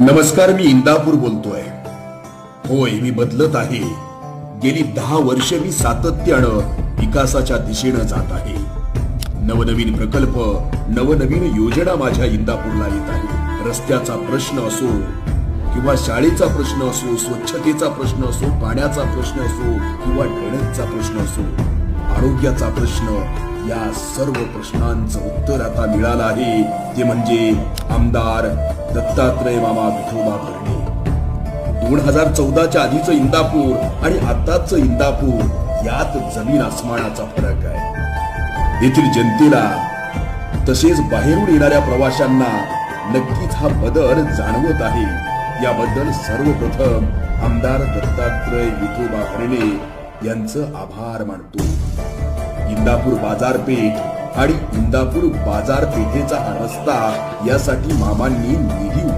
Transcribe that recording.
नमस्कार मी इंदापूर बोलतोय. होय मी बदलत आहे. गेली दहा वर्ष मी सातत्यानं विकासाच्या दिशेनं जात आहे. नवनवीन प्रकल्प नवनवीन योजना माझ्या इंदापूरला येत आहे रस्त्याचा प्रश्न असो किंवा शाळेचा प्रश्न असो स्वच्छतेचा प्रश्न असो पाण्याचा प्रश्न असो किंवा ड्रेनेजचा प्रश्न असो आरोग्याचा प्रश्न या सर्व प्रश्नांचं उत्तर आता मिळालं आहे. ते म्हणजे आमदार दत्तात्रय मामा विठोबा भरणे दोन हजार चौदाच्या आधीचं इंदापूर आणि आताच इंदापूर यात जमीन आसमानाचा फरक आहे. येथील जनतेला तसेच बाहेरून येणाऱ्या प्रवाशांना नक्कीच हा बदल जाणवत आहे. याबद्दल सर्वप्रथम आमदार दत्तात्रय विठोबा भरणे यांचं आभार मानतो. इंदापूर बाजारपेठ आणि इंदापूर बाजारपेठेचा हा रस्ता यासाठी मामांनी निधी